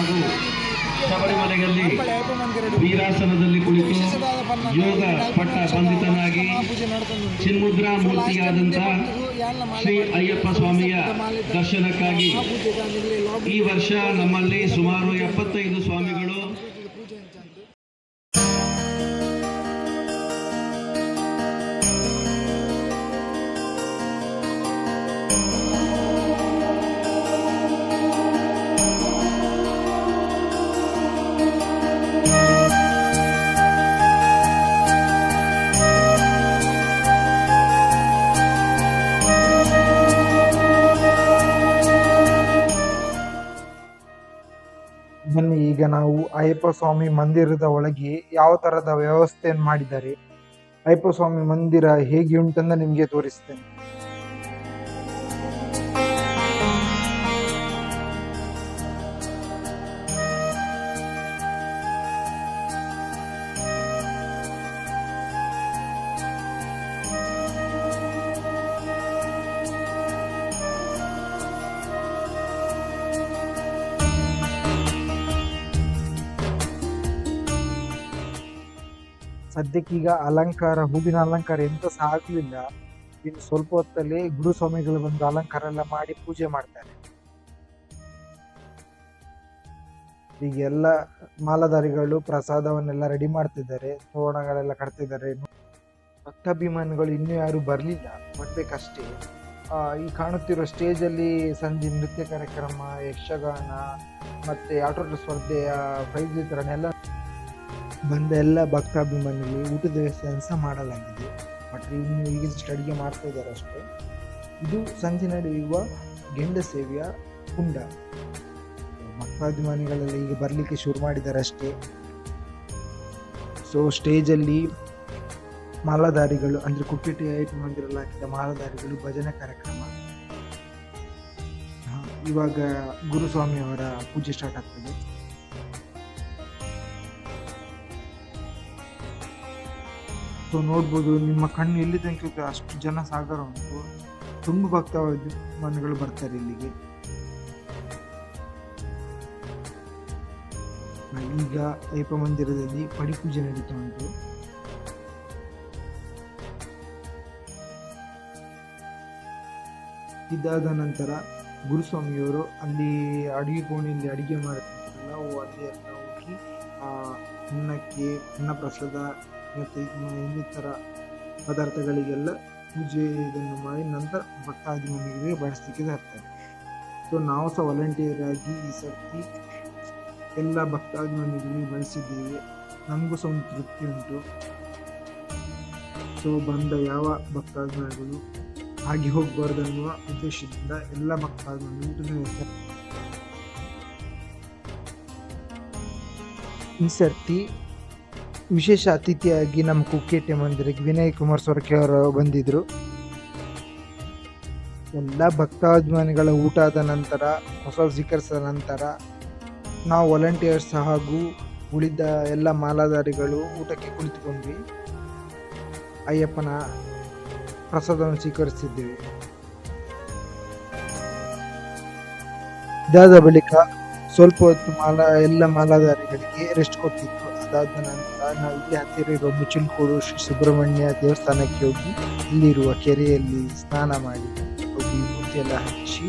ಹಾಗೂ ಶಬರಿಮಲೆಯಲ್ಲಿ ವೀರಾಸನದಲ್ಲಿ ಕುಳಿತು ಯೋಗ ಪಟ್ಟ ಬಂಧಿತನಾಗಿ ಚಿನ್ಮುದ್ರಾ ಮೂರ್ತಿಯಾದಂತಹ ಶ್ರೀ ಅಯ್ಯಪ್ಪ ಸ್ವಾಮಿಯ ದರ್ಶನಕ್ಕಾಗಿ ಈ ವರ್ಷ ನಮ್ಮಲ್ಲಿ ಸುಮಾರು ಎಪ್ಪತ್ತೈದು ಸ್ವಾಮಿಗಳು ನಾವು ಅಯ್ಯಪ್ಪ ಸ್ವಾಮಿ ಮಂದಿರದ ಒಳಗೆ ಯಾವ ತರದ ವ್ಯವಸ್ಥೆಯನ್ನು ಮಾಡಿದ್ದಾರೆ? ಅಯ್ಯಪ್ಪ ಸ್ವಾಮಿ ಮಂದಿರ ಹೇಗೆ ಉಂಟಂತ ನಿಮಗೆ ತೋರಿಸ್ತೇನೆ. ಸದ್ಯಕ್ಕೀಗ ಅಲಂಕಾರ, ಹೂವಿನ ಅಲಂಕಾರ ಎಂತ ಸಹ ಆಗ್ಲಿಲ್ಲ. ಇನ್ನು ಸ್ವಲ್ಪ ಹೊತ್ತಲ್ಲಿ ಗುರು ಸ್ವಾಮಿಗಳು ಬಂದು ಅಲಂಕಾರ ಎಲ್ಲ ಮಾಡಿ ಪೂಜೆ ಮಾಡ್ತಾರೆ. ಈಗ ಎಲ್ಲ ಮಾಲಾಧಾರಿಗಳು ಪ್ರಸಾದವನ್ನೆಲ್ಲ ರೆಡಿ ಮಾಡ್ತಿದ್ದಾರೆ. ತೋರಣಗಳೆಲ್ಲ ಕಟ್ತಿದ್ದಾರೆ. ಭಕ್ತಾಭಿಮಾನಿಗಳು ಇನ್ನೂ ಯಾರು ಬರಲಿಲ್ಲ. ಬರ್ಬೇಕಷ್ಟೇ. ಈ ಕಾಣುತ್ತಿರೋ ಸ್ಟೇಜ್ ಅಲ್ಲಿ ಸಂಜೆ ನೃತ್ಯ ಕಾರ್ಯಕ್ರಮ, ಯಕ್ಷಗಾನ ಮತ್ತೆ ಆಟೋಟ ಸ್ಪರ್ಧೆಯ ಪ್ರೈಸ್ ವಿತರಣೆ ಎಲ್ಲ ಬಂದ ಎಲ್ಲ ಭಕ್ತಾಭಿಮಾನಿಗಳು ಊಟದ ವ್ಯವಸ್ಥೆ ಸಹ ಮಾಡಲಾಗಿದೆ. ಬಟ್ ಇನ್ನು ಈಗಿನ ಸ್ಟಡಿಗೆ ಮಾಡ್ತಾ ಇದ್ದಾರೆ ಅಷ್ಟೇ. ಇದು ಸಂಜೆ ನಡೆಯುವ ಗೆಂಡ ಸೇವೆಯ ಕುಂಡ. ಭಕ್ತಾಭಿಮಾನಿಗಳೆಲ್ಲ ಈಗ ಬರಲಿಕ್ಕೆ ಶುರು ಮಾಡಿದ್ದಾರೆ ಅಷ್ಟೇ. ಸೊ ಸ್ಟೇಜಲ್ಲಿ ಮಾಲಾಧಾರಿಗಳು, ಅಂದರೆ ಕುಕ್ಕೆಟಿ ಐಟ್ ಮಂದಿರಲ್ಲಿ ಹಾಕಿದ ಮಾಲಾಧಾರಿಗಳು ಭಜನೆ ಕಾರ್ಯಕ್ರಮ. ಇವಾಗ ಗುರುಸ್ವಾಮಿಯವರ ಪೂಜೆ ಸ್ಟಾರ್ಟ್ ಆಗ್ತದೆ. ಸೊ ನೋಡ್ಬೋದು ನಿಮ್ಮ ಕಣ್ಣು ಎಲ್ಲಿ ತನಕ ಅಷ್ಟು ಜನ ಸಾಗರ ಉಂಟು. ತುಂಬ ಮನೆಗಳು ಬರ್ತಾರೆ ಇಲ್ಲಿಗೆ. ಈಗ ಅಯ್ಯಪ್ಪ ಮಂದಿರದಲ್ಲಿ ಪಡಿಪೂಜೆ ನಡೀತಾ ಉಂಟು. ಇದಾದ ನಂತರ ಗುರುಸ್ವಾಮಿಯವರು ಅಲ್ಲಿ ಅಡುಗೆ ಕೋಣೆಯಲ್ಲಿ ಅಡುಗೆ ಮಾಡ್ತಾರೆ ನಾವು ಅಲ್ಲಿ ಹೋಗಿ ಅನ್ನಕ್ಕೆ ಅನ್ನ ಪ್ರಸಾದ ಮತ್ತು ಇನ್ನಿತರ ಪದಾರ್ಥಗಳಿಗೆಲ್ಲ ಪೂಜೆ ಇದನ್ನು ಮಾಡಿ ನಂತರ ಭಕ್ತಾದಿಮನಿಗೆ ಬಳಸಲಿಕ್ಕೆ ತರ್ತಾರೆ. ಸೊ ನಾವು ಸಹ ವಾಲಂಟಿಯರ್ ಆಗಿ ಈ ಸರ್ತಿ ಎಲ್ಲ ಭಕ್ತಾದಿಮನಿಗಳಿಗೆ ಬಳಸಿದ್ದೇವೆ ನಮಗೂ ಸಹ ತೃಪ್ತಿ ಉಂಟು. ಸೊ ಬಂದ ಯಾವ ಭಕ್ತಾದಿಗಳು ಹಾಗೆ ಹೋಗಬಾರ್ದು ಅನ್ನುವ ಉದ್ದೇಶದಿಂದ ಎಲ್ಲ ಭಕ್ತಾದಿಗಳನ್ನು ಈ ಸರ್ತಿ ವಿಶೇಷ ಅತಿಥಿಯಾಗಿ ನಮ್ಮ ಕುಕ್ಕೇಟೆ ಮಂದಿರಕ್ಕೆ ವಿನಯ್ ಕುಮಾರ್ ಸೊರಕೆ ಅವರು ಬಂದಿದ್ದರು ಎಲ್ಲ ಭಕ್ತಾಭಿಮಾನಿಗಳ ಊಟ ಆದ ನಂತರ, ಹೊಸ ಸ್ವೀಕರಿಸಿದ ನಂತರ, ನಾವು ವಾಲಂಟಿಯರ್ಸ್ ಹಾಗೂ ಉಳಿದ ಎಲ್ಲ ಮಾಲಾಧಾರಿಗಳು ಊಟಕ್ಕೆ ಕುಳಿತುಕೊಂಡ್ವಿ. ಅಯ್ಯಪ್ಪನ ಪ್ರಸಾದವನ್ನು ಸ್ವೀಕರಿಸಿದ್ದೇವೆ. ಇದಾದ ಬಳಿಕ ಸ್ವಲ್ಪ ಹೊತ್ತು ಮಾಲಾ, ಎಲ್ಲ ಮಾಲಾಧಾರಿಗಳಿಗೆ ರೆಸ್ಟ್ ಕೊಟ್ಟಿತ್ತು. ಅದಾದ ನಂತರ ನಾವು ಇಲ್ಲಿ ಹತ್ತಿರ ಇರುವ ಮುಚ್ಚಲ್ಕೋಡು ಶ್ರೀ ಸುಬ್ರಹ್ಮಣ್ಯ ದೇವಸ್ಥಾನಕ್ಕೆ ಹೋಗಿ ಇಲ್ಲಿರುವ ಕೆರೆಯಲ್ಲಿ ಸ್ನಾನ ಮಾಡಿ ಹೋಗಿ ಮೂರ್ತಿ ಎಲ್ಲ ಹಚ್ಚಿ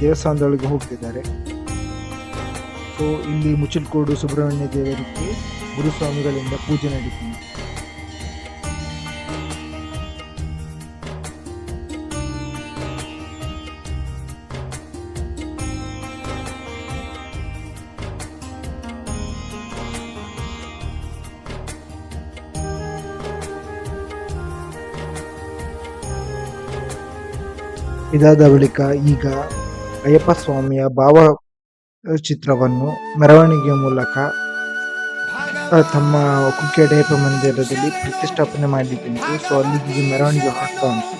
ದೇವಸ್ಥಾನದೊಳಗೆ ಹೋಗ್ತಿದ್ದಾರೆ. ಸೊ ಇಲ್ಲಿ ಮುಚ್ಚುಲ್ಕೋಡು ಸುಬ್ರಹ್ಮಣ್ಯ ದೇವರಿಗೆ ಗುರುಸ್ವಾಮಿಗಳಿಂದ ಪೂಜೆ ನಡೀತಿದೆ. ಇದಾದ ಬಳಿಕ ಈಗ ಅಯ್ಯಪ್ಪ ಸ್ವಾಮಿಯ ಭಾವ ಚಿತ್ರವನ್ನು ಮೆರವಣಿಗೆಯ ಮೂಲಕ ತಮ್ಮ ಕುಕ್ಕೆಡೆಯಪ್ಪ ಮಂದಿರದಲ್ಲಿ ಪ್ರತಿಷ್ಠಾಪನೆ ಮಾಡಿದ್ದೀನಿ ಸೊ ಅಲ್ಲಿಗೆ ಮೆರವಣಿಗೆ ಹಾಕ್ತಾ ಉಂಟು.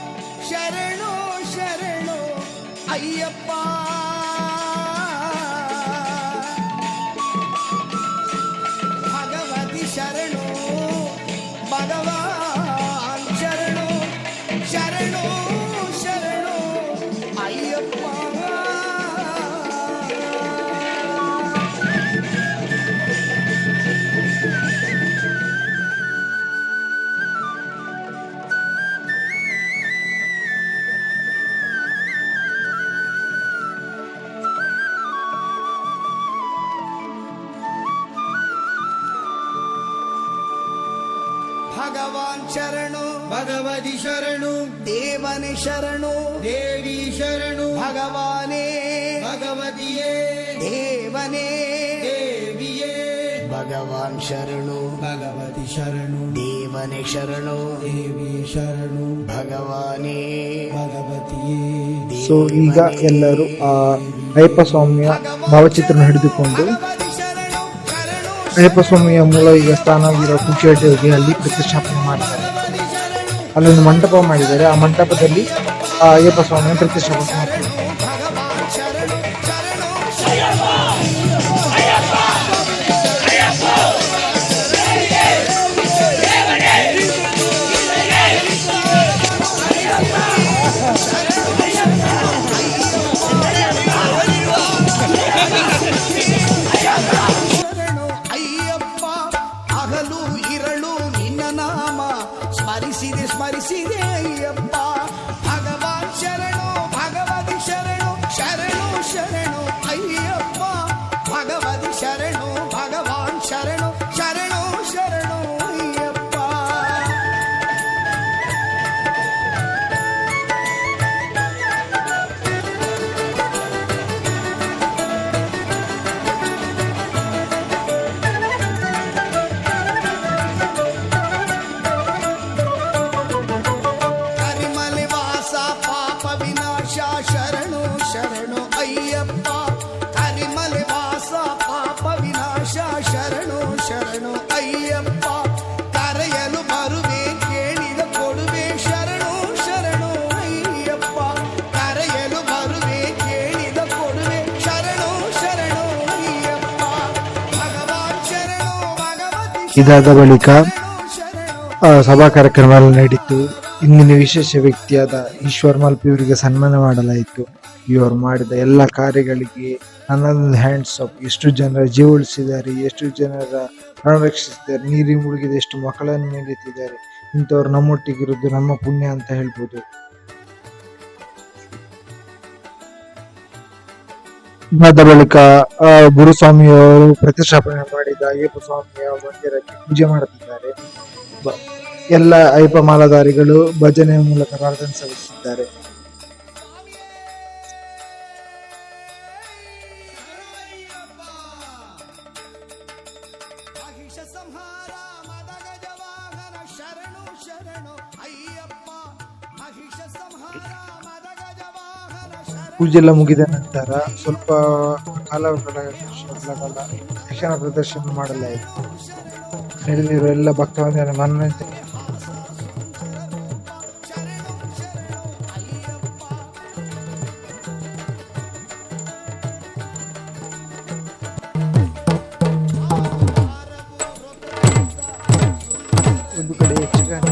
ಭಗವಾನ್ ಶರಣು ಭಗವತಿ ಶರಣು ದೇವನೇ ಶರಣು ದೇವಿ ಶರಣು ಭಗವಾನೇ ಭಗವತಿಯೇ ದೇವನೇ ದೇವಿಯೇ ಭಗವಾನ್ ಶರಣು ಭಗವತಿ ಶರಣು ದೇವನೇ ಶರಣು ದೇವಿ ಶರಣು ಭಗವಾನೇ ಭಗವತಿಯೇ ಸೊ ಈಗ ಎಲ್ಲರೂ ಆ ಅಯ್ಯಪ್ಪ ಸ್ವಾಮಿಯ ಭಾವಚಿತ್ರನ ಹಿಡಿದುಕೊಂಡು ಭಗವತಿ ಶರಣು ಶರಣು ಅಯ್ಯಪ್ಪ ಸ್ವಾಮಿಯ ಮೂಲ ಈಗ ಸ್ಥಾನವಿರೋ ಹೋಗಿ ಅಲ್ಲಿ ಪ್ರತಿಷ್ಠಾಪನೆ ಮಾಡ್ತಾರೆ ಅಲ್ಲೊಂದು ಮಂಟಪ ಮಾಡಿದ್ದಾರೆ ಆ ಮಂಟಪದಲ್ಲಿ ಅಯ್ಯಪ್ಪ ಸ್ವಾಮಿಯ ಪ್ರತಿಷ್ಠಾಪನೆ ಮಾಡ್ತಾರೆ ಶರಣು ಇದಾದ ಬಳಿಕ ಸಭಾ ಕಾರ್ಯಕ್ರಮ ನಡೀತು ಇಂದಿನ ವಿಶೇಷ ವ್ಯಕ್ತಿಯಾದ ಈಶ್ವರ್ ಮಲ್ಪಿ ಇವರಿಗೆ ಸನ್ಮಾನ ಮಾಡಲಾಯಿತು. ಇವರು ಮಾಡಿದ ಎಲ್ಲ ಕಾರ್ಯಗಳಿಗೆ ನನ್ನದೊಂದು ಹ್ಯಾಂಡ್ಸ್ ಅಪ್ ಎಷ್ಟು ಜನರ ಜೀವ ಉಳಿಸಿದ್ದಾರೆ, ಎಷ್ಟು ಜನರ ಪ್ರಾಣ ರಕ್ಷಿಸಿದ್ದಾರೆ ನೀರಿ ಮುಳುಗಿದ ಎಷ್ಟು ಮಕ್ಕಳನ್ನು ಮೇಲೆತ್ತಿದ್ದಾರೆ, ಇಂಥವ್ರು ನಮ್ಮೊಟ್ಟಿಗಿರೋದು ನಮ್ಮ ಪುಣ್ಯ ಅಂತ ಹೇಳ್ಬೋದು. ಇದಾದ ಬಳಿಕ ಗುರುಸ್ವಾಮಿಯವರು ಪ್ರತಿಷ್ಠಾಪನೆ ಮಾಡಿದ ಅಯ್ಯಪ್ಪ ಸ್ವಾಮಿಯ ಮಂದಿರಕ್ಕೆ ಪೂಜೆ ಮಾಡುತ್ತಿದ್ದಾರೆ. ಎಲ್ಲ ಅಯ್ಯಪ್ಪ ಮಾಲಾಧಾರಿಗಳು ಭಜನೆಯ ಮೂಲಕ ಪ್ರಾರ್ಥನೆ ಸಲ್ಲಿಸಿದ್ದಾರೆ ಪೂಜೆ ಎಲ್ಲ ಮುಗಿದ ನಂತರ ಸ್ವಲ್ಪ ಕಾಲಗಳ ಕಾಲ ಶಿಕ್ಷಣ ಪ್ರದರ್ಶನ ಮಾಡಲಾಯಿತು ನಡೆದಿರುವ ಎಲ್ಲ ಭಕ್ತವೃಂದರ ಮನರಂಜನೆ ಒಂದು ಕಡೆ ಯಕ್ಷಗಾನ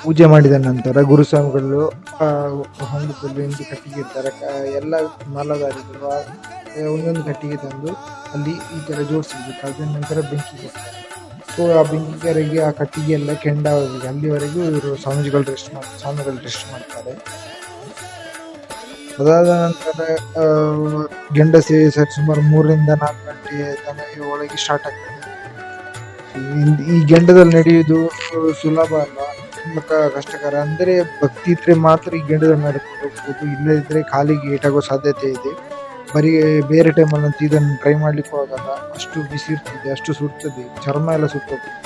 ಪೂಜೆ ಮಾಡಿದ ನಂತರ ಗುರುಸ್ವಾಮಿಗಳು ಆ, ಹೊಂಡದಲ್ಲಿ ಒಂದು ಕಟ್ಟಿಗೆ ಇರ್ತಾರೆ ಎಲ್ಲ ಮಾಲಾಧಾರಿಗಳು ಆ, ಒಂದೊಂದು ಕಟ್ಟಿಗೆ ತಂದು ಅಲ್ಲಿ ಈ ಥರ ಜೋಡಿಸಿರ್ಬೇಕು ಅದರ ನಂತರ ಬೆಂಕಿ ಸೊ ಆ ಬೆಂಕಿ ಕರೆಗೆ ಆ ಕಟ್ಟಿಗೆ ಎಲ್ಲ ಕೆಂಡ ಅಲ್ಲಿವರೆಗೂ ಇವರು ಸ್ವಾಮೀಜಿಗಳು ರೆಸ್ಟ್ ಮಾಡಿ ಸ್ವಾಮಿಗಳು ರೆಸ್ಟ್ ಮಾಡ್ತಾರೆ. ಅದಾದ ನಂತರ ಗಂಡಸೆ ಸರಿ ಸುಮಾರು ಮೂರರಿಂದ ನಾಲ್ಕು ಗಂಟೆ ತನಕ ಒಳಗೆ ಸ್ಟಾರ್ಟ್ ಆಗ್ತದೆ. ಈ- ಗೆಂಡದಲ್ಲಿ ನಡೆಯುವುದು ಸುಲಭ ಅಲ್ಲ ತುಂಬಾ ಕಷ್ಟಕರ. ಅಂದ್ರೆ ಭಕ್ತಿ ಇದ್ರೆ ಮಾತ್ರ ಈ ಗಂಡದ ಮೇಲೆ ಹೋಗ್ಬೋದು. ಇಲ್ಲದಿದ್ರೆ ಕಾಲಿಗೆ ಏಟಾಗೋ ಸಾಧ್ಯತೆ ಇದೆ. ಬರೀ ಬೇರೆ ಟೈಮಲ್ಲಿ ಅಂತ ಇದನ್ನು ಟ್ರೈ ಮಾಡ್ಲಿಕ್ಕೂ ಆಗಲ್ಲ ಅಷ್ಟು ಬಿಸಿ ಇರ್ತದೆ ಅಷ್ಟು ಸುಡ್ತದೆ. ಚರ್ಮ ಎಲ್ಲ ಸುಟ್ಟೋಗ್ತದೆ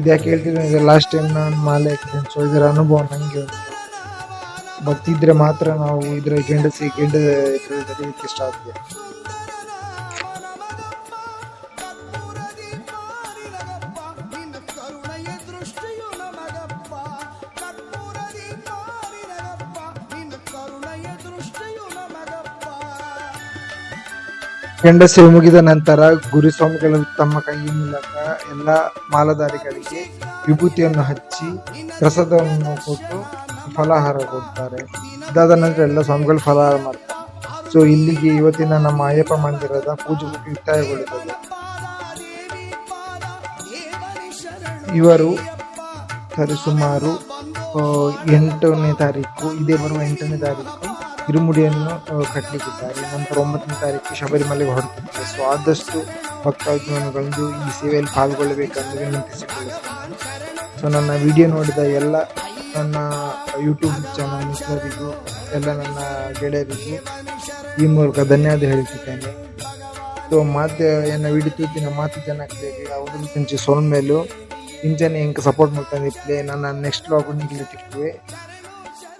ಇದ್ಯಾಕೆ ಹೇಳ್ತಿದ್ದೇನೆ ಲಾಸ್ಟ್ ಟೈಮ್ ನಾನು ಮಾಲೆ ಹಾಕಿದ್ದೇನೆ. ಸೊ ಇದರ ಅನುಭವ ನನಗೆ ಭಕ್ತಿ ಇದ್ರೆ ಮಾತ್ರ ನಾವು ಇದ್ರೆ ಗೆಂಡಸಿ, ಗೆಂಡ ಇಷ್ಟ ಸಾಧ್ಯ ಗಂಡಸೆ ಮುಗಿದ ನಂತರ ಗುರುಸ್ವಾಮಿಗಳು ತಮ್ಮ ಕೈ ಮೂಲಕ ಎಲ್ಲ ಮಾಲಧಾರಿಗಳಿಗೆ ವಿಭೂತಿಯನ್ನು ಹಚ್ಚಿ ಪ್ರಸಾದವನ್ನು ಕೊಟ್ಟು ಫಲಾಹಾರ ಕೊಡ್ತಾರೆ. ಇದಾದ ನಂತರ ಎಲ್ಲ ಸ್ವಾಮಿಗಳು ಫಲಾಹಾರ ಮಾಡ್ತಾರೆ. ಸೊ ಇಲ್ಲಿಗೆ ಇವತ್ತಿನ ನಮ್ಮ ಅಯ್ಯಪ್ಪ ಮಂದಿರದ ಪೂಜೆ ಮುಕ್ತಾಯಗೊಳ್ಳುತ್ತದೆ. ಇವರು ಸರಿಸುಮಾರು ಎಂಟನೇ ತಾರೀಕು, ಇದೇ ಬರುವ ಎಂಟನೇ ತಾರೀಕು ಇರುಮುಡಿಯನ್ನು ಕಟ್ಟಲಿಕ್ಕಿದ್ದಾರೆ. ನಂತರ ಒಂಬತ್ತನೇ ತಾರೀಕು ಶಬರಿಮಲೆಗೆ ಹೊರಡ್ತಿದ್ದಾರೆ. ಸೊ ಆದಷ್ಟು ಭಕ್ತಾಭಿಮಾನಿಗಳಂದು ಈ ಸೇವೆಯಲ್ಲಿ ಪಾಲ್ಗೊಳ್ಳಬೇಕೆಂದು ವಿನಂತಿಸಿಕೊಳ್ಳುತ್ತೇನೆ. ಸೊ ನನ್ನ ವಿಡಿಯೋ ನೋಡಿದ ಎಲ್ಲ ನನ್ನ ಯೂಟ್ಯೂಬ್ ಚಾನಲ್ ಮಿತ್ರರಿಗೂ ಎಲ್ಲ ನನ್ನ ಗೆಳೆಯರಿಗೂ ಈ ಮೂಲಕ ಧನ್ಯವಾದ ಹೇಳುತ್ತಿದ್ದೇನೆ. ಸೊ ಮಾತು ಎನ್ನ ವಿಡಿಯೋ ತೂತಿನ ಮಾತು ಜನಕ್ಕೆ ಅವರು కొంచెం ಸೊಲ್ ಮೇಲು ಇಂಚನೆ ಹೆಂಗೆ ಸಪೋರ್ಟ್ ಮಾಡ್ತಾನೆ ಇಪ್ಪಲೆ ನನ್ನ ನೆಕ್ಸ್ಟ್ ಲಾಗ್ ನಿಲ್ಲಿಟ್ಟಿರ್ತೀವಿ